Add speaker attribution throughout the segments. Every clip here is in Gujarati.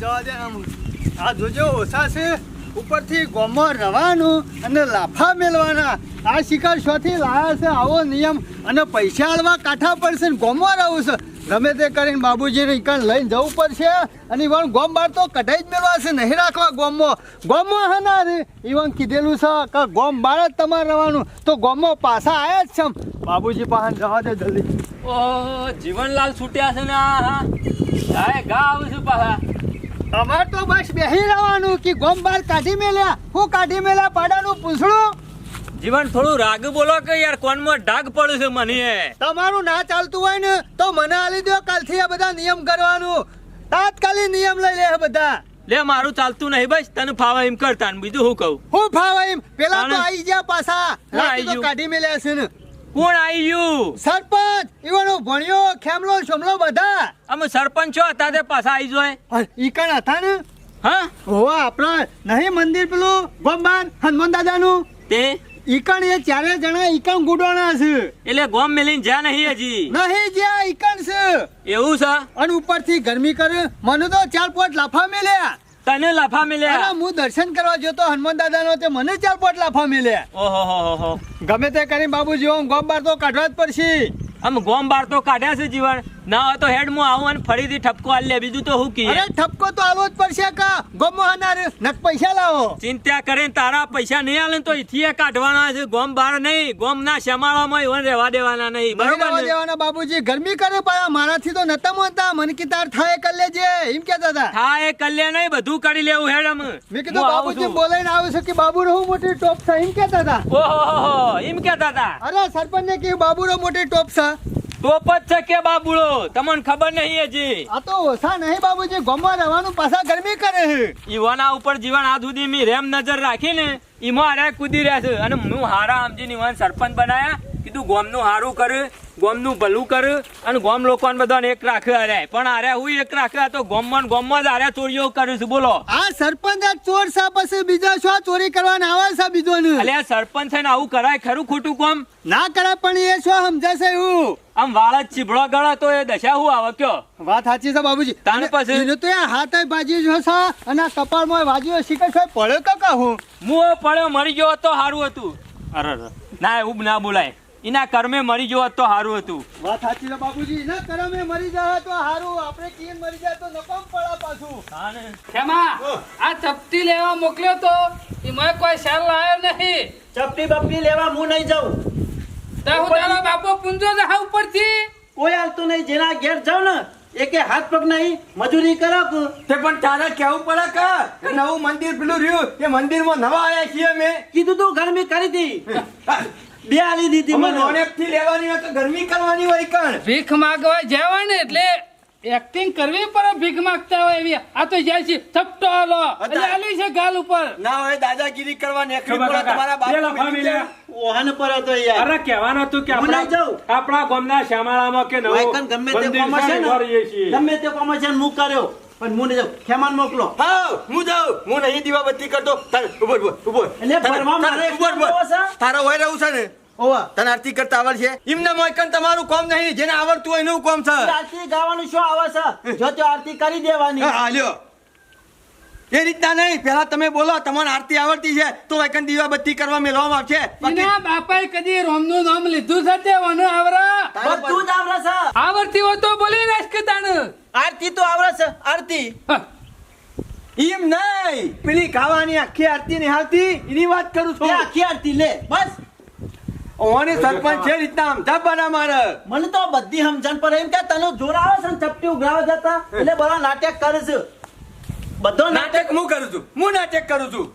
Speaker 1: જવા દે આ જોજો, ઓછા છે. ઉપરથી ગોમમાં રવાનું અને લાફા મેળવાના આ શિકાર શોથી લાયા છે આવો નિયમ. અને પૈસા આલવા કાંઠા પડશે ને ગોમમાં રહું છે. ગમે તે કરીને બાબુજીને ઈકણ લઈને જવું પડશે. અને ઈવન ગોમ બાર તો કઢાઈ જ મેળવાશે નહીં રાખવા ગોમમાં ગોમમાં હા ના રે. ઈવન કીધેલું છે કે ગોમ બાર જ તમારે રહેવાનું. તો ગોમમાં પાછા આવ્યા જ છે બાબુજી પાસે જવા દે જલ્દી.
Speaker 2: ઓ, જીવનલાલ છૂટ્યા છે ને હા? ગાય ગા આવું છું પાછા.
Speaker 1: અમાર તો બસ બેહી રહેવાનું કે ગોમ બાર કાઢી મેલ્યા? હું કાઢી મેલ્યા પાડાનું પૂછડું?
Speaker 2: જીવન થોડું રાગ બોલો કે યાર કોનમાં ડાગ પડ્યું છે મને?
Speaker 1: તમારું ના ચાલતું હોય ને તો મને આલી દો કાલથી આ બધા નિયમ કરવાનું. તાત્કાલિક નિયમ લઈ લે બધા.
Speaker 2: લે મારું ચાલતું નહીં બસ તને ફાવા એમ કરતા બીજું હું કહું?
Speaker 1: હું ફાવા એમ? પેલા તો આઈ ગયા પાછા. કાઢી મેલ્યા છે ને.
Speaker 2: કોણ આવી ગયું
Speaker 1: સરપંચ ઈવાનો ભણ્યો ખેમલો શમલો બધા.
Speaker 2: અમે સરપંચ છો હતા તે પાછા આવી જોય.
Speaker 1: ઈ કણ હતા ને?
Speaker 2: હા?
Speaker 1: હોવા આપણા નહીં મંદિર પેલું ગોમબાન હનુમાન દાદાનું?
Speaker 2: તે?
Speaker 1: ઈકણ એ ચારે જણા ઈકણ ગુડવાના છે.
Speaker 2: એટલે ગોમ મેલીને જ્યાં નહીં હજી.
Speaker 1: નહીં જ્યાં ઈકણ છે.
Speaker 2: એવું છે?
Speaker 1: અને ઉપરથી ગરમી કરે. મને તો ચાર પાંચ લાફા મેલ્યા.
Speaker 2: તને લાફા મળ્યા
Speaker 1: હું દર્શન કરવા જતો હનુમાન દાદાનો તે મને ચાર પોટ લાફા મળ્યા
Speaker 2: ઓહો
Speaker 1: ગમે તે કરીને બાબુજી હું ગોમ બાર તો કાઢવા જ પડશે.
Speaker 2: આમ ગોમ બાર તો કાઢ્યા છે જીવન. ના હોય તો હેડ હું આવું અને ફરીથી ઠપકો આલે બીજું તો હું કી
Speaker 1: અરે ઠપકો તો આવો જ પડશે કા? ગોમ હનાર નક
Speaker 2: ચિંતા કરે તારા પૈસા નહીં આલે તો અહીંથી કાઢવાના છે. ગોમ બાર નહીં ગોમ ના શમાળામાં રહેવા દેવાના નહીં.
Speaker 1: બરોબર દેવાના બાબુજી ગરમી કરે પણ મારાથી તો નતા મોનતા મન કી તાર થાય કલ્લે જે એમ કેતા હતા.
Speaker 2: એ કલ્યાણ નહીં બધું કરી લેવું હેડમ
Speaker 1: મેં કીધું બાબુજી. બોલાઈને આવું છું કે બાબુ રહું મોટી ટોપ છે એમ કેતા હતા.
Speaker 2: ઓહો એમ કેતા હતા.
Speaker 1: અરે સરપંચ ને કે બાબુ મોટી ટોપ છે.
Speaker 2: ટોપ જ છે કે બાબુડો? તમને ખબર નહીં હજી.
Speaker 1: આ તો ઓછા નહીં બાબુજી ગોમમાં રહેવાનું પાછા ગરમી કરે છે.
Speaker 2: ઈવાના ઉપર જીવન આ સુધી મી રેમ નજર રાખીને ઈમાં હારા કૂદી રહ્યા છે. અને હું હારા સમજીને ઈવાન સરપંચ બનાયા. કીધું ગોમનું સારું કર ગોમનું ભલું કર અને ગોમ લોકોને બધાને એક રાખે અરે પણ અરે હું એક રાખે આ તો ગોમમાં ગોમમાં જ આરે ચોરીઓ કરું છું બોલો.
Speaker 1: આ સરપંચ આ ચોર સા પછી બીજા શું ચોરી કરવાના આવે છે બીજો
Speaker 2: એટલે આ સરપંચ ને આવું કરાય ખરું ખોટું કોમ?
Speaker 1: ના કરે પણ એ શું સમજાશે એવું.
Speaker 2: આમ વાળ જ ગળા તો એ દશા હું આવે કયો?
Speaker 1: વાત સાચી છે બાબુજી.
Speaker 2: તાને પછી?
Speaker 1: એને તો એ હાથે ભાજી જો છે અને આ કપાળમાં ભાજી શીખે છે પડ્યો કાકા હું
Speaker 2: હું પડ્યો મરી ગયો તો સારું હતું. અરે અરે. ના એવું ના બોલાય. એના કર્મે મરી જવા તો સારું હતું.
Speaker 1: વાત સાચી છે બાબુજી ના કરમે મરી જાય તો સારું આપણે કીન મરી જાય તો નકામ પડા પાછું.
Speaker 3: ખેમા આ ચપટી લેવા મોકલ્યો તો એમાં કોઈ શાલ લાવ્યો નહીં.
Speaker 4: ચપટી બપટી લેવા હું નહીં જાઉં.
Speaker 3: તો હું તારો બાપો પૂંજો જ હા ઉપરથી.
Speaker 4: કોઈ આવતું નહીં. જેના ઘેર જાઉં ને એકે હાથ પગ નહીં મજૂરી કરો
Speaker 1: તે પણ તારે કેવું પડે કે? નવું મંદિર પેલું રહ્યું. એ મંદિરમાં નવા આવ્યા છીએ મેં
Speaker 4: કીધું તું ગરમી કરી હતી બે આલી દીધી મને.
Speaker 1: થી લેવાની હોય તો ગરમી કરવાની હોય કણ?
Speaker 3: ભીખ માંગવા જવા ને એટલે એક્ટિંગ કરવી પડે ભીખ માગતા હોય એવી. આ તો જાય છે થપટો હાલો એટલે આલી છે ગાલ ઉપર.
Speaker 1: ના હોય દાદાગીરી કરવા નેકરી પડે તમારા બાપ
Speaker 2: મિલ્યા.
Speaker 4: પર હતો યાર.
Speaker 2: અરે કહેવાનું હતું કે આપણે
Speaker 4: જાઉં.
Speaker 2: આપણા ગામના શામાળામાં કે નવો
Speaker 4: વાયકન ગમે તે કોમર્શિયલ. ગમે તે કોમર્શિયલ છે ને કર્યો પણ હું નહીં જાઉં. ખેમાન મોકલો.
Speaker 1: હા હું જાઉં. હું નહીં દીવાબત્તી કરતો. તાર ઊભો ઊભો ઊભો.
Speaker 4: એટલે ભરવા મારે ઊભો ઊભો.
Speaker 1: તારો હોય રહું છે ને.
Speaker 4: ઓવા.
Speaker 1: તને આરતી કરતા આવડશે એમને મોયકન તમારું કોમ નહીં જેને આવડતું હોય એનું કોમ છે.
Speaker 4: આરતી ગાવાનું શું આવે છે? જો તો આરતી કરી દેવાની.
Speaker 1: હા, હાલ્યો એ રીતના નહીં પેલા તમે બોલો તમને આરતી આવડતી છે તો વૈકન દીવા બત્તી કરવા મેળવવામાં આવશે.
Speaker 3: એના બાપાએ કદી રોમનું નામ લીધું છે તે વનો આવરા?
Speaker 4: બધું જ આવડે છે.
Speaker 3: આવડતી હોય તો બોલી નાખ કે તાણ
Speaker 4: આરતી તો આવડે છે આરતી.
Speaker 1: એમ નહીં. પેલી ખાવાની આખી આરતી નિહાળતી એની વાત કરું છું.
Speaker 4: આખી આરતી લે બસ.
Speaker 1: ઓની સરપંચ છે રીતના બના મારે.
Speaker 4: મને તો બધી સમજણ પર એમ કે તને જોર આવે છે ને ચપટી ઉઘરાવા જતા? એટલે બધા નાટક કરે છે. બધો નાટક
Speaker 1: હું કરું છું? હું નાટક કરું છું?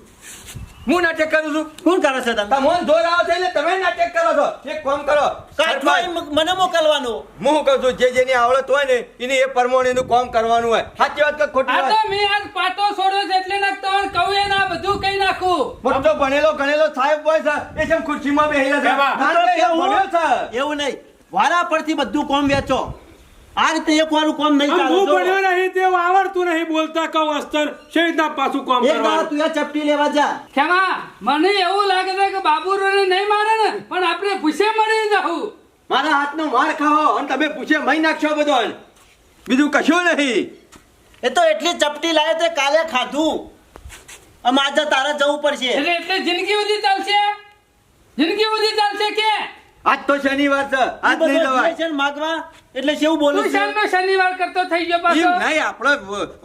Speaker 1: હું નાટક કરું છું?
Speaker 4: કોણ કરે છે તમે?
Speaker 1: તમને જોર આવે છે એટલે તમે નાટક કરો છો. એક કામ કરો.
Speaker 4: કાઠમાં મને મોકલવાનું.
Speaker 1: હું કહું છું જે જેની આવડત હોય ને એની એ પ્રમાણેનું કામ કરવાનું હોય. સાચી વાત કે ખોટી
Speaker 3: આ તો
Speaker 1: વાત
Speaker 3: મેં આજ પાટો છોડ્યો છે એટલે નાખતો તમને કહું એ ના બધું કઈ નાખું.
Speaker 1: મોટો ભણેલો ગણેલો સાહેબ હોય છે એ જેમ ખુરશીમાં બેહેલા છે.
Speaker 4: એવું નહીં. વારા પરથી બધું કોમ વેચો. આ રીતે એક વાર કોમ નહીં ચાલે
Speaker 2: હું. ભણ્યો નહીં તે આવડતું નહીં બોલતા કહું અસ્તર. શી રીતના પાછું કોમ કરવાનું.
Speaker 4: તું એ ચપટી લેવા જા.
Speaker 3: ખેમા મને એવું લાગે છે કે બાબુ નહીં મારે ને પણ આપણે પૂછે મળી જાઉં
Speaker 5: મારા હાથનો માર ખાઓ અને તમે પૂછે મહી નાખશો બધો બીજું કશું નહીં.
Speaker 4: એ તો એટલી ચપટી લાવે તે કાલે ખાધું. આમ આજે તારે જવું પડશે.
Speaker 3: એટલે એટલે જિંદગી સુધી ચાલશે? જિંદગી સુધી ચાલશે કે?
Speaker 5: આજ તો શનિવાર છે. આજ નહીં જવાય.
Speaker 4: છે ને માગવા? એટલે શું બોલું છે?
Speaker 3: શાનનો શનિવાર કરતો થઈ ગયો પાછો.
Speaker 5: નહીં આપણે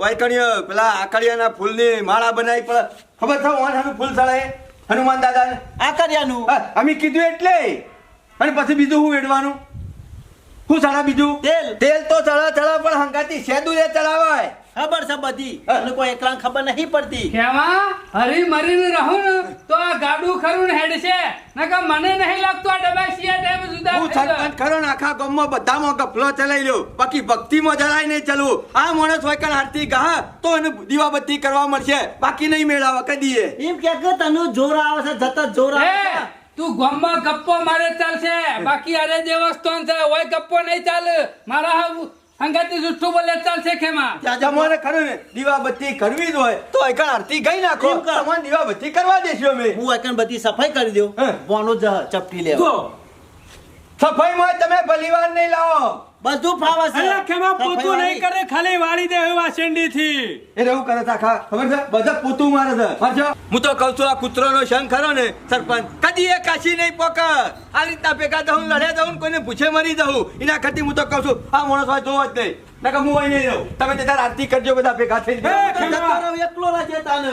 Speaker 5: વાયકણીય પેલા આકડિયાના ફૂલની માળા બનાવી પડે ખબર છે હનુ ફૂલ ચડાય હનુમાન દાદાને?
Speaker 4: આ કર્યાનું
Speaker 5: અમે કીધું એટલે. અને પછી બીજું શું વેડવાનું? હું ચડા બીજું?
Speaker 4: તેલ.
Speaker 5: તેલ તો ચડા ચડા પણ હંગાતી એ ચડાવાય.
Speaker 4: ખબર છે બધી? અને કોઈ એકલા ખબર નહીં પડતી?
Speaker 3: કેમાં? હરી મરીને રહું ને તો આ ગાડું ખરું ને હેડ છે નકર મને નહીં લાગતું આ ડબાસિયા ટાઈમ જુદા
Speaker 5: હું સરપંચ ખરો ને આખા ગામમાં બધામાં ગફલો ચલાઈ લ્યો. બાકી ભક્તિમાં જરાય નહીં ચલવું. આ માણસ હોય કણ આરતી ગા તો એને દીવાબત્તી કરવા મળશે. બાકી નહીં મેળાવા કદીએ
Speaker 4: એમ કે કે તને જોર આવે છે જતા જોર આવે છે.
Speaker 3: તું ગામમાં ગપ્પો મારે ચાલશે. બાકી અરે દેવસ્થાન છે ઓય ગપ્પો નહીં ચાલે. મારા હંગાતી જુઠ્ઠું બોલે ચાલશે ખેમાં.
Speaker 5: ત્યાં તમારે ખરું ને દીવાબત્તી કરવી જ હોય તો એક આરતી ગઈ નાખો.
Speaker 4: એમ દીવા
Speaker 5: તમારે દીવાબત્તી કરવા દેશો અમે.
Speaker 4: હું એકન બધી સફાઈ કરી દઉં. બોનો જ ચપટી લેવા.
Speaker 5: સફાઈમાં તમે બલિવાન નહીં લાવો.
Speaker 4: બધું ફાવે છે.
Speaker 6: અલ્યા ખેમા પોતું નહીં કરે? ખાલી વાળી દે હવે શેંડી થી
Speaker 5: એ રેવું કરે આખા. ખબર છે? બધા પોતું મારે છે. મારજો. હું તો કહું છું આ કૂતરોનો શંખ ખરો ને સરપંચ કદી એ કાશી નહીં પોક આ રીતના ભેગા દઉં લડે દઉં કોઈને પૂછે મરી દઉં એના ખાતી હું તો કહું છું આ માણસ હોય જોવો જ નહીં. નકર હું અહીં નહીં રહું તમે તે તાર આરતી કરજો બધા ભેગા
Speaker 4: થઈ જતો રહો, એકલો રાજે તાને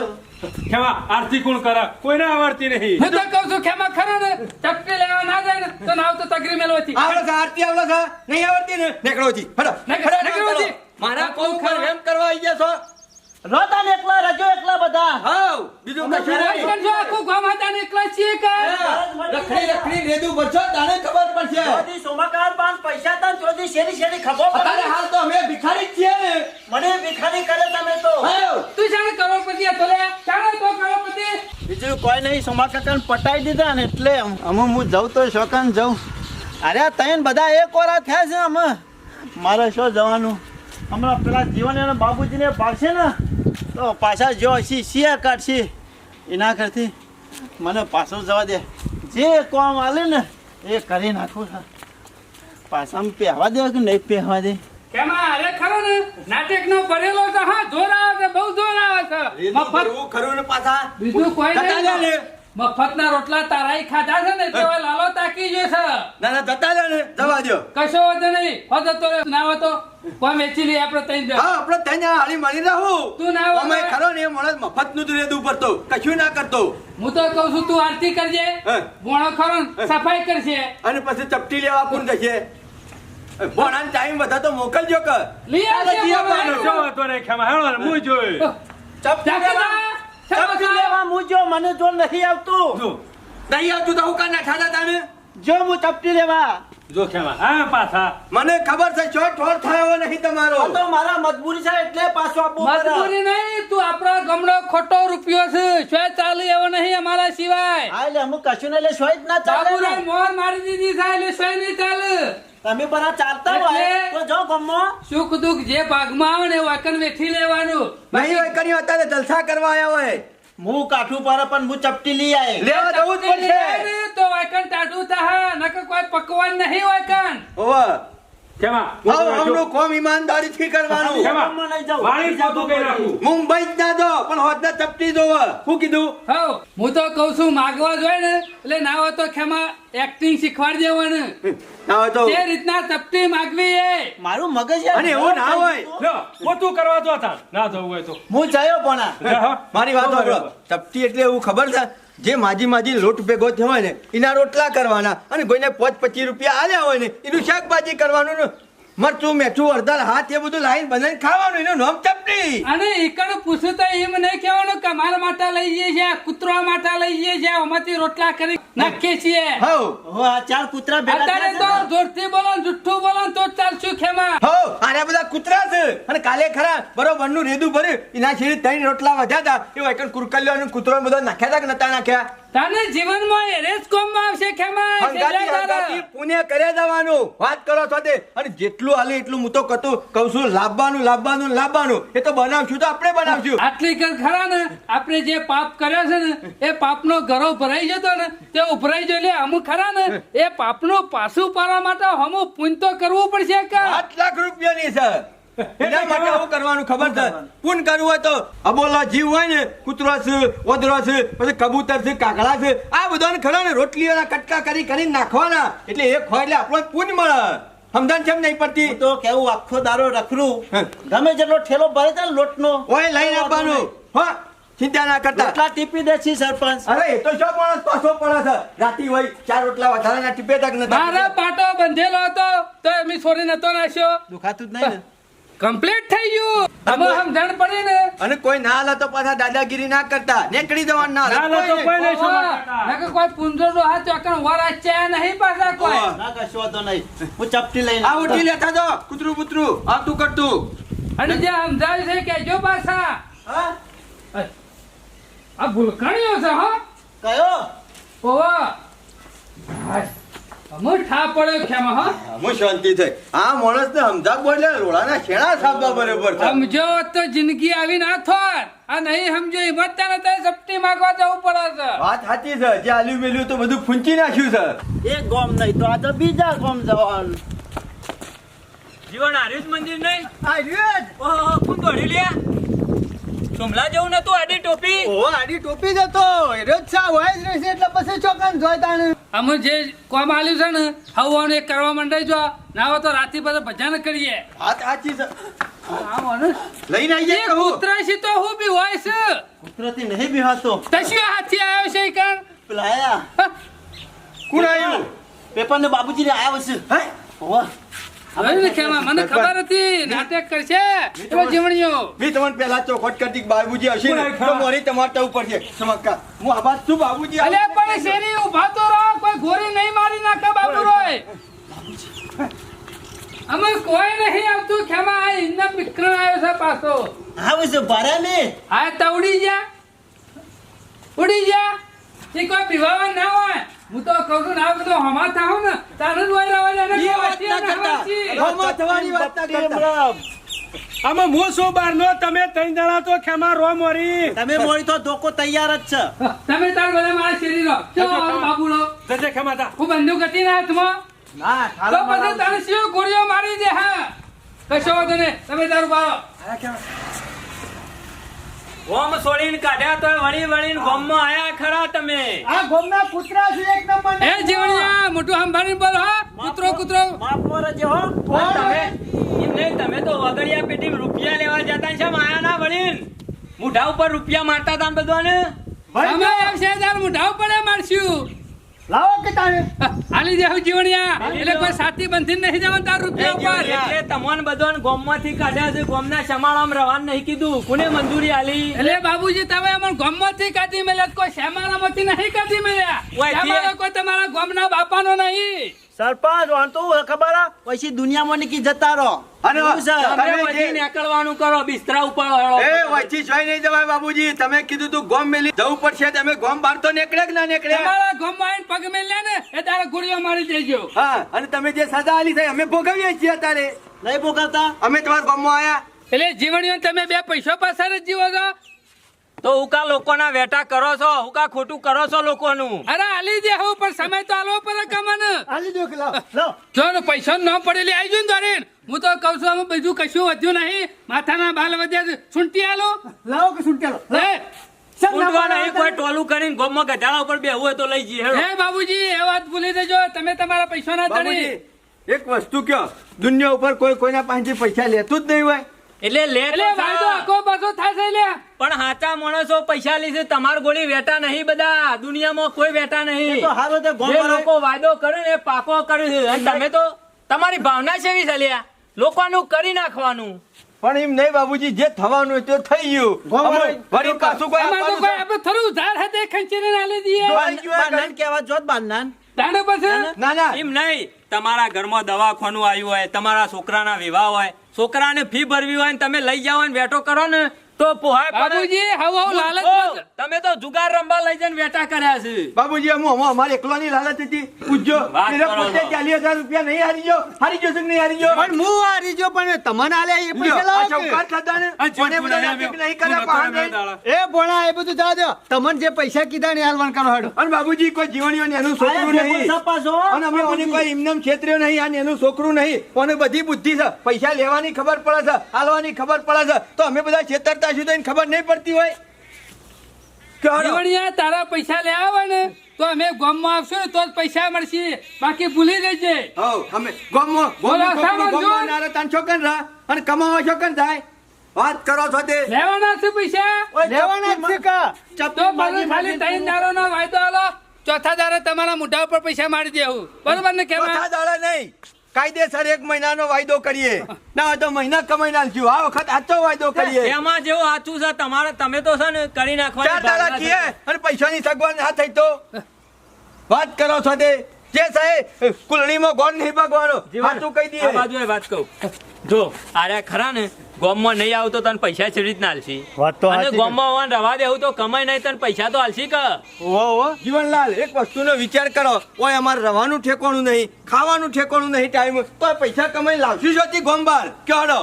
Speaker 6: ખેમા આરતી કોણ કરે? કોઈને આવડતી નહીં.
Speaker 3: હું તો કહું છું ખેમા ખરો ને. ચપટી લેવા ના જાય ને તો નાવ તો તગરી મેલવાથી
Speaker 5: આવડે છે આરતી આવડે છે. નહીં આવડતી ને નીકળો જી. હડો
Speaker 3: નીકળો,
Speaker 5: હડો,
Speaker 3: નીકળો
Speaker 5: નીકળો.
Speaker 3: જી.
Speaker 5: મારા કોમ ખર. એમ કરવા આવી ગયા છો.
Speaker 4: રોતા ને એકલા રજો એકલા બધા.
Speaker 5: હાવ બીજું કશું નહીં.
Speaker 3: જો આખું ગામ હતા ને એકલા છીએ કે?
Speaker 5: રખડી રખડી રેદું ભરશો તારે ખબર પડશે.
Speaker 4: ચોથી સોમાકાર પાંચ પૈસા તા ચોથી શેરી શેરી પડે.
Speaker 5: અત્યારે હાલ તો અમે ભિખારી છીએ ને.
Speaker 4: મને ભિખારી કરે તમે તો.
Speaker 5: હાવ.
Speaker 3: તું જાણે કરોડપતિ હતો લે. જાણે તો કરોડપતિ.
Speaker 4: બીજું કોઈ નહીં સોમા કાકાને પટાઈ દીધા ને એટલે અમે હું જઉં તો શોકાન જઉં. અરે તૈન બધા એક ઓરા થયા છે અમે મારે શું જવાનું? હમણાં પેલા જીવન અને બાબુજીને પાડશે ને તો પાછા જો હસી શિયા કાઢશે? એના કરતી મને પાછું જવા દે. જે કામ આલે ને એ કરી નાખું છું. પાછા પહેવા દે કે નહીં પહેવા દે?
Speaker 3: કેમાં અરે ખરો ને? નાટક નો ભરેલો છે હા જોર આવે છે બહુ જોર આવે છે. મફત
Speaker 5: ખરું ને પાછા.
Speaker 3: બીજું કોઈ. નહીં. મફત ના રોટલા તારાઈ ખાધા છે ને તેવા લાલો તાકી ગયો છે.
Speaker 5: ના ના જતા લે ને જવા દો
Speaker 3: કશો વાંધો નહીં. હોતો તો ના હતો કોણ વેચી લઈએ આપણે તઈ દે
Speaker 5: હા આપણે ત્યાં હાલી મળી રહું.
Speaker 3: તું ના
Speaker 5: અમે ખરો ને એ મફતનું રેદું ભરતો કશું ના કરતો.
Speaker 3: હું તો કઉ છું તું આરતી કરજે.
Speaker 5: હા.
Speaker 3: ભોણો ખરો સફાઈ કરશે
Speaker 5: અને પછી ચપટી લેવા કોણ જશે? ભણાને ટાઈમ બધા તો મોકલજો કે.
Speaker 3: લઈ આવજે.
Speaker 6: શું હતો રે ખેમા. હેણો ને મું જોઈ
Speaker 3: જાકે
Speaker 4: ચપટી લેવા હું જો મને જો નહીં આવતું.
Speaker 6: જો
Speaker 5: નહીં આવતું તો હું કાં ના ખાતા તાને?
Speaker 4: જો હું ચપટી લેવા.
Speaker 6: જો ખેમા હા પાછા.
Speaker 5: મને ખબર છે છો ઠોર થયો નહીં તમારો.
Speaker 4: તો મારા મજબૂરી છે એટલે પાછો આપવું.
Speaker 3: મજબૂરી નહીં તું આપણા ગમડો ખોટો રૂપિયો છે. શું ચાલી એવો નહીં અમારા સિવાય.
Speaker 4: હા એટલે અમુક કશું ને એટલે સોય જ ના ચાલે
Speaker 3: મોર મારી દીધી છે એટલે શું નહીં ચાલે.
Speaker 4: તમે બરા ચાલતા હોય તો જો ગમો
Speaker 3: સુખ દુઃખ જે ભાગમાં આવે ને વાકન વેઠી લેવાનું.
Speaker 5: નહીં હોય કર્યું અત્યારે જલસા કરવા આવ્યા હોય.
Speaker 4: હું કાઠું પર પણ હું ચપટી લઈ આય.
Speaker 5: લેવા જવું જ પડશે.
Speaker 3: તો વાકન ટાટું થા નકર કોઈ પકવાન નહીં વાકન
Speaker 5: હોવે. કરવાનું. મુંબઈ જ ના દો પણ ચપટી દો કીધું?
Speaker 3: હું તો છું માગવા જોઈએ ને એટલે ના હોય તો ખેમા એક્ટિંગ શીખવાડી દેવાનું.
Speaker 5: ના હોય તો
Speaker 3: જે રીતના ચપટી માગવી એ.
Speaker 4: મારું મગજ
Speaker 5: અને એવું ના હોય.
Speaker 6: પોતું કરવા જો તાર ના જવું હોય તો.
Speaker 4: હું જયો પણ.
Speaker 5: મારી વાત સાંભળો. ચપટી એટલે એવું ખબર છે? જે માજી માજી લોટ ભેગો થયો હોય ને, એના રોટલા કરવાના અને કોઈને પોચ પચીસ રૂપિયા આલ્યા હોય ને, એનું શાકભાજી કરવાનું ને મરચું મેઠું અડધા હાથ એ બધું લાઈન બનાવીને ખાવાનું એનું નામ ચપટી.
Speaker 3: અને એકડ પૂછું તો એમ નહીં કહેવાનું કે મારા માટે લઈ જઈએ છે કૂતરા માટે લઈ જઈએ છે આમાંથી રોટલા કરી નાખીએ છીએ.
Speaker 5: હવ
Speaker 4: હો આ ચાર કૂતરા ભેગા
Speaker 3: અત્યારે તો જોરથી બોલો જુઠ્ઠું બોલો તો ચાલશું ખેમા.
Speaker 5: હવ અરે આને બધા કૂતરા છે. અને કાલે ખરા બરોબરનું રેદું ભર્યું. એના છેડી ત્રણ રોટલા વધ્યા હતા. એ એકડ કુરકલ્યો અને કૂતરો બધા નાખ્યા હતા કે નતા નાખ્યા?
Speaker 3: તને જીવનમાં એરેસ કોમમાં આવશે ખેમા
Speaker 5: પુણ્ય કરે જવાનું. વાત કરો છો તે અને જેટલું હાલે એટલું હું તો કતો કહું છું લાવવાનું લાવવાનું લાવવાનું એ તો બનાવશું તો આપણે બનાવશું.
Speaker 3: આટલી કર ખરા ને? આપણે જે પાપ કર્યા છે ને એ પાપનો ઘરો ભરાઈ જતો ને તે ઉભરાઈ એટલે અમુક ખરા ને એ પાપનું પાછું પાડવા માટે અમુક પૂન તો કરવું પડશે કે
Speaker 5: આઠ લાખ રૂપિયાની સર એના માટે આવું કરવાનું ખબર છે? પૂન કરવું હોય તો અબોલા જીવ હોય ને કૂતરો છે ઓદરો છે પછી કબૂતર છે કાગડા છે આ બધાને ખરા ને રોટલીઓના કટકા કરી કરી નાખવાના. એટલે એ ખોય એટલે આપણો પૂન મળે. સમજણ કેમ નહીં પડતી?
Speaker 4: તો કેવું આખો દારો રખડું. ગમે જેટલો ઠેલો ભરે છે ને લોટનો.
Speaker 5: ઓય લઈને આવવાનું હા ચિંતા ના કરતા.
Speaker 4: રોટલા ટીપી દે છે સરપંચ.
Speaker 5: અરે એ તો શું માણસ પાછો પડે છે? રાતી હોય ચાર રોટલા વધારાના ટીપે તક
Speaker 3: મારા પાટો બંધેલો હતો તો એમ છોડી નતો નાખ્યો.
Speaker 4: દુખાતું જ નહીં ને.
Speaker 3: કમ્પ્લીટ થઈ ગયું. તમે સમજણ પડે ને.
Speaker 5: અને કોઈ ના હાલે તો પાછા દાદાગીરી ના કરતા. નીકળી જવાનું ના હાલે.
Speaker 6: તો કોઈ નહીં?
Speaker 3: નકર કોઈ પુંજરો નો હાથ ચોકણ વરાચ્યા નહીં પાછા કોઈ.
Speaker 4: ના કશો તો નહીં. હું ચપટી લઈને
Speaker 5: આ ઉઠી લેતા જો કૂતરું કૂતરું. આ તું કરતું
Speaker 3: અને જે સમજાવ્યું છે કેજો પાછા.
Speaker 5: હા?
Speaker 3: આ ભૂલકણીઓ છે હા.
Speaker 4: કયો?
Speaker 3: ઓવા અમુ ઠા પડે ખેમા હો?
Speaker 5: હું શાંતિ થઈ. આ માણસ ને સમજા બોલે રોડાના છેડા સાબા બરોબર
Speaker 3: સમજો તો જિંદગી આવી ના થોર. આ નહીં સમજો હિંમત ત્યાં તો સપટી માંગવા જવું પડે છે.
Speaker 5: વાત સાચી છે જે આલ્યું મેલ્યું તો બધું ફૂંચી નાખ્યું છે.
Speaker 4: એક ગોમ નહીં તો આ તો બીજા ગોમ જવાનું.
Speaker 2: જીવન હાર્યું મંદિર નહીં?
Speaker 1: આ રહ્યો જ.
Speaker 2: ઓહો કોણ લ્યા? સોમલા જેવું નતું આડી ટોપી?
Speaker 1: ઓહો, આડી ટોપી જ હતો. રોજ સા હોય જ રહેશે એટલે પછી ચોકન જોઈ તાણે.
Speaker 3: અમે જે કોમ આલ્યું છે ને હવાનું એક કરવા માંડાઈ જો. ના હોય તો રાતી બધા ભજન કરીએ.
Speaker 5: વાત સાચી છે. લઈને આવી જાય કહું
Speaker 3: ઉતરાશી તો હું બી હોય છે.
Speaker 4: કુદરતી નહીં બિહાતો
Speaker 3: તસ્યો હાથી આવ્યો છે કાન
Speaker 4: પેલા આયા.
Speaker 5: કોણ આવ્યું
Speaker 4: પેપર ને બાબુજી ને આવ્યા છે
Speaker 5: હે.
Speaker 4: હોવા
Speaker 3: હવે. મને ખબર હતી નાટક કરશે. એવો જીવણીઓ.
Speaker 5: મેં તમને પહેલા ચોખટ કરતી બાબુજી હશે ને તો મોરી તમારા ઉપર છે. ચમક્કા હું આભાર છું બાબુજી.
Speaker 3: અલે પણ શેરી ઊભા તો રહો કોઈ ગોરી નહીં મારી નાખે બાબુ રોય અમે કોઈ નહીં આવતું. ખેમા આ ઇન્ના વિક્રમ આવ્યો છે પાછો.
Speaker 4: આવે છે ભારે ને?
Speaker 3: આ તો ઉડી જા ઉડી જા એ કોઈ પીવાવા ના હોય. હું તો કહું છું ના બધો હમા થાવ ને તારે જ વાયરા ને
Speaker 5: ના
Speaker 3: ના
Speaker 5: કરતા.
Speaker 3: વચ્ચે.
Speaker 5: થવાની વાત ના કરતા.
Speaker 6: આમાં હું શું બારનો તમે ત્રણ જણા તો ખેમા રો મોરી.
Speaker 4: તમે મોરી તો ધોકો તૈયાર જ છે.
Speaker 3: તમે તાર બધા મારા શેરી રો ચો બાબુ રો
Speaker 6: જજે ખેમા તા.
Speaker 3: હું બંદૂક હતી ના હાથમાં.
Speaker 5: ના
Speaker 3: તો
Speaker 5: બધા
Speaker 3: તારે શિવ ગોળીઓ મારી દે હા. કશો વાંધો તમે તારું બાળો.
Speaker 2: ગોમ છોડીને કાઢ્યા તો વળી વળીને ગોમમાં આયા ખરા તમે.
Speaker 1: આ ગોમના કૂતરા છે એક નંબર
Speaker 3: એ જીવણિયા મોટું સંભાળીને બોલ હા. કૂતરો કૂતરો.
Speaker 4: માફ મોરે જે હો.
Speaker 2: તમે એમને નહીં તમે તો વગડિયા પેટી રૂપિયા લેવા જતા છે આયા ના વળીને. મુઢા ઉપર રૂપિયા મારતા હતા ને બધાને?
Speaker 3: સમય આવશે તાર મોઢા ઉપર મારશું.
Speaker 1: લાવો કે તાણે
Speaker 3: હાલી દેવું જીવણિયા. એટલે કોઈ સાથી બંધી નહીં જવાનું તાર રૂપિયા ઉપર.
Speaker 2: એટલે તમને બધાને ગોમમાંથી કાઢ્યા છે. ગોમના સમાળામાં રવાન નહીં કીધું. કોને મંજૂરી આલી
Speaker 3: એટલે બાબુજી તમે અમને ગોમમાંથી કાઢી મેલ્યા કોઈ શ્યામારામાંથી નહીં કાઢી મળ્યા. કોઈ તમારા ગોમના બાપાનો નહીં.
Speaker 4: સરપંચ વાંધો હોય ખબર હે? પછી દુનિયામાં નીકળી જતા રહો.
Speaker 5: અને તમે
Speaker 2: વધી નીકળવાનું કરો બિસ્તરા ઉપર વાળો.
Speaker 5: એ વચ્ચે જોઈ નહીં જવાય બાબુજી. તમે કીધું તું ગોમ મેલી. જવું પડશે તમે ગોમ બહાર તો નીકળે કે ના નીકળે?
Speaker 3: તમારા ગોમમાં પગ મેલ્યા ને એ તારે ગોળીઓ મારી દેજો.
Speaker 5: હા અને તમે જે સજા આલી છે અમે ભોગવીએ છીએ અત્યારે.
Speaker 4: નહીં ભોગવતા?
Speaker 5: અમે તમારા ગામમાં આયા.
Speaker 3: એટલે જીવણીઓ તમે બે પૈસા પાછળ જ જીવો છો?
Speaker 2: તો હુકા લોકોના વેટા કરો છો હુકા ખોટું કરો છો લોકોનું?
Speaker 3: અરે આલી દે હું પણ સમય તો આલવો પર કમન.
Speaker 1: આલી દો કે લાવો લાવો
Speaker 3: જો ને પૈસા ન પડેલી આવી જો ને દોરીન હું તો કઉ છું આમાં બીજું કશું વધ્યું નહીં. માથાના બાલ વધ્યા છૂંટી આલો.
Speaker 1: લાવો કે
Speaker 2: ઊંધવા કોઈ ટોલું કરીને ગોમમાં ગધાડા ઉપર બેહવું હોય તો લઈ જઈએ
Speaker 3: હે બાબુજી એ વાત ભૂલી દેજો તમે તમારા પૈસા ના
Speaker 5: એક વસ્તુ કયો દુનિયા ઉપર કોઈ કોઈના પાંચ પૈસા લેતું જ નહીં હોય.
Speaker 2: એટલે લે
Speaker 3: એટલે વાયદો. આખો પાછો થશે લે
Speaker 2: પણ હાચા માણસો પૈસા લીધે તમાર ગોળી વેટા નહીં બધા. દુનિયામાં કોઈ વેટા નહીં.
Speaker 4: તો હારો તે ગોમ
Speaker 2: લોકો વાયદો કરે ને પાકો કર્યો છે. અને તમે તો તમારી ભાવના છે એવી ચાલ્યા લોકોનું કરી નાખવાનું.
Speaker 5: પણ એમ નહીં બાબુજી જે થવાનું હોય તે થઈ ગયું. વળી પાછું કોઈ છે?
Speaker 3: આપણે થોડું ધાર હાથે ખંચીને આલી દઈએ.
Speaker 5: જો-
Speaker 4: બાંધનાન કહેવા જોત બાંધન
Speaker 3: તાણે પછી
Speaker 5: ના ના.
Speaker 2: એમ નહીં. તમારા ઘરમાં દવાખાનું આવ્યું હોય, તમારા છોકરાના વિવાહ હોય, છોકરાને ફી ભરવી હોય ને તમે લઈ જાઓ ને બેઠો કરો ને તો પોહાય
Speaker 3: બાબુજી હવે લાલચ
Speaker 2: તમે તો જુગાર રમવા લઈ જઈને વેટા કર્યા છે.
Speaker 5: બાબુજી હું હું અમારે એકલોની લાલચ હતી. પૂછજો.
Speaker 2: મેરે
Speaker 5: પોતે
Speaker 2: છો.
Speaker 5: ચાલીસ હજાર રૂપિયા નહીં હારી ગયો હારી ગયો કે નહીં હારી ગયો
Speaker 1: પણ હું હારી ગયો પણ તમને આલે એ પૈસા લાવો કે?
Speaker 5: ચૌકાર થતા ને કોને બધા નહીં.
Speaker 6: રમ્યો દાડા.
Speaker 1: એ ભોળા એ બધું જા દો તમને જે પૈસા કીધા ને હાલવાન કરો હાડો.
Speaker 5: અને બાબુજી કોઈ જીવણીઓ એનું છોકરું નહીં. અને અમે ઓને કોઈ ઇમનમ છેતર્યો નહીં અને એનું છોકરું નહીં. કોને બધી બુદ્ધિ છે. પૈસા લેવાની ખબર પડે છે હાલવાની ખબર પડે છે. તો અમે બધા છેતરતા છું તો ખબર નહીં પડતી હોય. કે
Speaker 3: તારા પૈસા લે આવે ને. તો અમે ગામમાં આવશું ને તો જ પૈસા મળશે. બાકી ભૂલી જજે
Speaker 5: અમે ગામમાં- ગામમાં. તાન છોકન અને કમાવા છોકન થાય. વાત કરો છો તે.
Speaker 3: લેવાના છે પૈસા.
Speaker 1: લેવાના છે કા?
Speaker 3: તો ભલે ખાલી ત્રણ દાડોનો વાયદો આલો. ચોથા દારે તમારા મોઢા ઉપર પૈસા મારી દેવું. બરોબર ને કેવા
Speaker 5: ચોથા દાડા નહીં. કાયદેસર એક મહિનાનો વાયદો કરીએ. ના હોય તો મહિના કમાઈ નાખશું આ વખત આચો વાયદો કરીએ.
Speaker 2: એમાં જેવું સાચું છે તમારે તમે તો છે ને કરી
Speaker 5: ચાર
Speaker 2: નાખવાની
Speaker 5: દાડા કીએ. અને પૈસાની સગવડ ના થઈ તો? વાત કરો છો તે જે સાહેબ કુલડીમાં ગોળ નહીં ભાગવાનો
Speaker 2: જીવન,
Speaker 5: સાચું કહી દઈએ.
Speaker 2: બાજુ વાત કહું. જો આરે ખરા ને ગોમમાં નહીં આવતો તને પૈસા છેડી જ ના આલશી?
Speaker 1: વાત તો
Speaker 2: અને ગોમમાં હોવાને રવા દેવું તો કમાય નહીં તને પૈસા તો આલશી કે?
Speaker 1: ઓ ઓ
Speaker 5: જીવનલાલ એક વસ્તુનો વિચાર કરો. ઓય અમારે રવાનું ઠેકોણું નહીં ખાવાનું ઠેકોણું નહીં ટાઈમ. તો પૈસા કમાઈ લાવશું જોતી ગોમબાર. ક્યો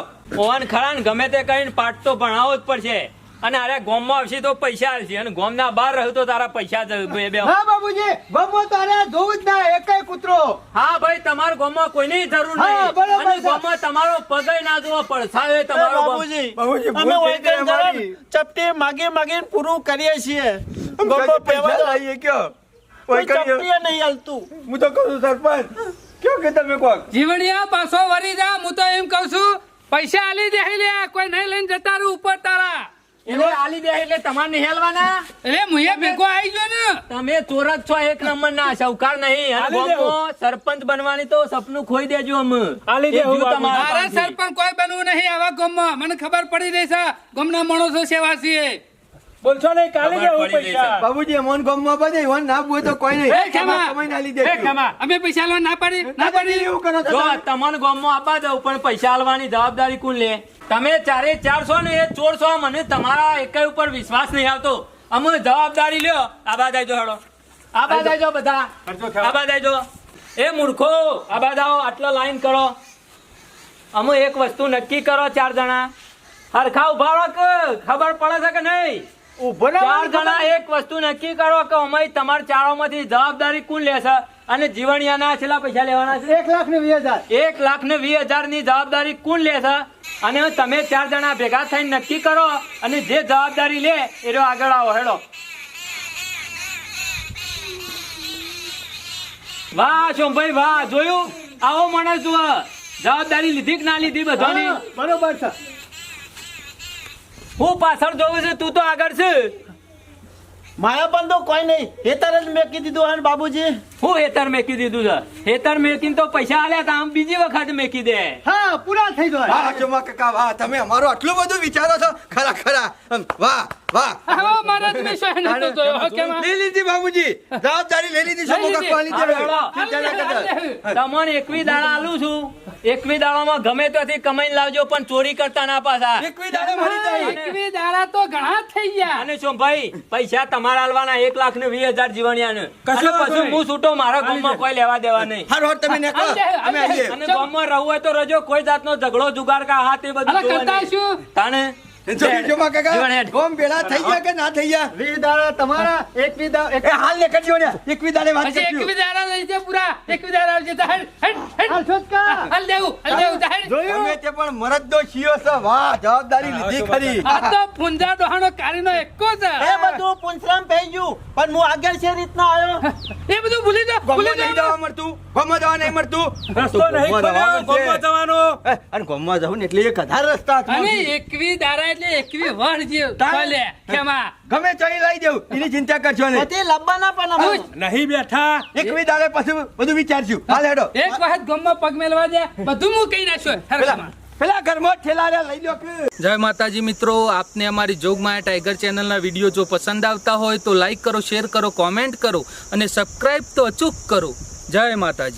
Speaker 2: ઓન ખરા ને ગમે તે કરીને પાઠ તો ભણાવો જ પડશે. અને અરે ગોમમાં આવશે તો પૈસા આવશે અને ગોમના બહાર રહ્યું તો તારા પૈસા જ બે બે
Speaker 1: હા બાબુજી ગોમમાં તો અરે જોવું જ ના એકેય કૂતરો.
Speaker 2: હા ભાઈ તમારા ગોમમાં કોઈની જરૂર નહીં. અને
Speaker 1: છે.
Speaker 2: ગોમમાં તમારો પગય ના જોવો પડછાવે તમારો
Speaker 4: બાબુજી
Speaker 5: બાબુજી,
Speaker 4: અમે વૈકલ્પ ચપટી માગી માગીને પૂરું કરીએ છીએ.
Speaker 5: ગોમો
Speaker 4: ગોમો
Speaker 5: પૈસા
Speaker 4: પેવા
Speaker 5: લાવીએ કયો?
Speaker 4: કોઈ
Speaker 5: ઓય
Speaker 4: ચપટીએ નહીં હાલતું.
Speaker 5: હું તો કહું છું સરપંચ કયો કે તમે કોક?
Speaker 3: જીવણિયા પાછો વરી જા. હું તો એમ કહું છું પૈસા આલી દે લે કોઈ નહીં લઈને જતા રહું ઉપર તારા.
Speaker 2: એટલે આલી દે એટલે તમારે નિહેલવાના
Speaker 3: એટલે મુએ ભેગો આવી ગયો ને.
Speaker 2: તમે ચોર જ છો એક નંબર ના સૌકાર નહીં સરપંચ બનવાની તો સપનું ખોઈ દેજો અમે
Speaker 6: આલી.
Speaker 2: તમારા
Speaker 3: સરપંચ કોઈ બનવું નહીં આવા ગામમાં. મને ખબર પડી રહી છે ગામના માણસો સેવા છે
Speaker 6: બોલશો નહીં કાલે દેવું પૈસા.
Speaker 5: બાબુજી મન ગોમમાં બધે ઈવન ના બોય તો કોઈ નહીં.
Speaker 3: એ ખેમા.
Speaker 5: કમાઈને લીધે
Speaker 3: એ. ખેમા, અમે પૈસા લેવા ના પડી ના પડી.
Speaker 5: એવું કરો
Speaker 2: જો
Speaker 5: તમે.
Speaker 2: તમને ગામમાં આપવા દઉં પણ પૈસા આલવાની જવાબદારી કોણ લે? તમે ચારે ચાર છો ને એ ચોર છો મને તમારા એકાઈ ઉપર વિશ્વાસ નહીં આવતો. અમે જવાબદારી લ્યો. આ બાદ આવજો હેડો જાય આવજો બધા. આ બાદ આવજો એ મૂર્ખો આ બાદ આવો આટલો લાઈન કરો. અમે એક વસ્તુ નક્કી કરો ચાર જણા. હરખા ઊભા રહો કે ખબર પડે છે કે નહીં?
Speaker 1: ના
Speaker 2: ચાર જણા એક વસ્તુ નક્કી કરો કે અમારી તમારા ચારોમાંથી જવાબદારી કોણ લેશે? અને જીવણિયાના છેલ્લા પૈસા લેવાના છે?
Speaker 1: એક લાખ ને વીસ હજાર.
Speaker 2: એક લાખ ને વીસ હજારની જવાબદારી કોણ લેશે? અને તમે ચાર જણા ભેગા થઈને નક્કી કરો અને જે જવાબદારી લે એ આગળ આવો હેડો. વાહ શોભાઈ વાહ જોયું? આવો માણસ જુઓ. જવાબદારી લીધી કે ના લીધી બધાની?
Speaker 1: બરોબર છે.
Speaker 2: હું પાછળ જોઉં છું, તું તો આગળ છે.
Speaker 4: મારા પણ તો કોઈ નહીં. એ હેતર જ કીધી દીધું બાબુજી.
Speaker 2: હું હેતર મેકી દીધું છે. હેતર મેકીને તો પૈસા આલ્યા તા આમ બીજી વખત મેકી દે.
Speaker 1: હા પૂરા થઈ જાય.
Speaker 5: વાહ ચુમા કાકા વાહ તમે અમારું આટલું બધું વિચારો છો? ખરા ખરા. વાહ વાહ.
Speaker 3: આવો મારા તમે શું નતો જોયો. હો
Speaker 5: લઈ લીધી બાબુજી. જવાબદારી લઈ લીધી છે મોકા કોની દેવે.
Speaker 2: હાલો,
Speaker 5: ચિંતા ના કરતા.
Speaker 2: તમને એકવી દાડા આલું છું. એકવી દાડામાં ગમે ત્યાંથી કમાઈને લાવજો પણ ચોરી કરતા ના પાછા.
Speaker 5: એકવી દાડે મળી જાય.
Speaker 3: એકવી દાડા તો ઘણા થઈ ગયા.
Speaker 2: અને શું ભાઈ પૈસા તમારા આલવાના એક લાખ ને વીસ હજાર જીવણિયા
Speaker 6: કશો
Speaker 2: અને પછી હું છૂટો મારા ગામમાં કોઈ લેવા દેવા નહીં
Speaker 5: હારું હારું તમે નીકળો. અમે આવીએ.
Speaker 2: અને ગામમાં રહું હોય તો રજો કોઈ જાતનો ઝઘડો જુગાર કા હા તે બધું. તાણે
Speaker 5: જો ચુમા કાકા? ગોમ ભેળા થઈ ગયા કે ના થઈ ગયા?
Speaker 1: વીસ દાડા તમારા એક વીસ દાડા એક
Speaker 5: એ હાલ નીકળજો ને. એકવી દાડે વાત
Speaker 3: પછી
Speaker 5: કરશું.
Speaker 3: એકવી દાડા લઈ જાય પૂરા. એકવી દાડા આવશે તો હેડ, હેડ, હેડ.
Speaker 1: હાલશો જ કા?
Speaker 3: હાલ દેવું હાલ દેવું તો
Speaker 1: જોયું?
Speaker 5: ગમે તે પણ મરદનો શિયો છે વાહ જવાબદારી લીધી ખરી.
Speaker 3: આ તો પુંજા ડોહાનો કારીનો એકો છે.
Speaker 4: એ બધું પુંસરામ થઈ ગયું. પણ હું આગળ છે રીતના આવ્યો
Speaker 3: એ બધું ભૂલી
Speaker 5: જવા મળતું. ગોમમાં જવા નહીં મળતું.
Speaker 6: રસ્તો નહીં
Speaker 5: ગોમમાં
Speaker 6: ખોલ્યો ગોમમાં જવાનો.
Speaker 5: અને ગોમમાં જવું ને એટલે એક હજાર રસ્તા
Speaker 3: અને એકવી દાડા એટલે એકવી વર જેવ
Speaker 5: તાર-
Speaker 3: ચાલે
Speaker 5: ગમે ચોઈ લઈ જવું એની ચિંતા કરશો ને
Speaker 4: પછી લબ્બાના પણ
Speaker 6: નહીં બેઠા.
Speaker 5: એકવી દાડે પછી બધું વિચારશું. હાલ હેડો.
Speaker 3: એક વખત ગમમાં પગ મેલવા દે બધું હું કહી નાખ્યો
Speaker 5: પેલા પેલા ઘરમાં જ લઈ લો
Speaker 3: જય માતાજી મિત્રો આપને અમારી જોગમાયા ટાઈગર ચેનલના વીડિયો જો પસંદ આવતા હોય તો લાઈક કરો શેર કરો કોમેન્ટ કરો અને સબસ્ક્રાઈબ તો અચૂક કરો. જય માતાજી.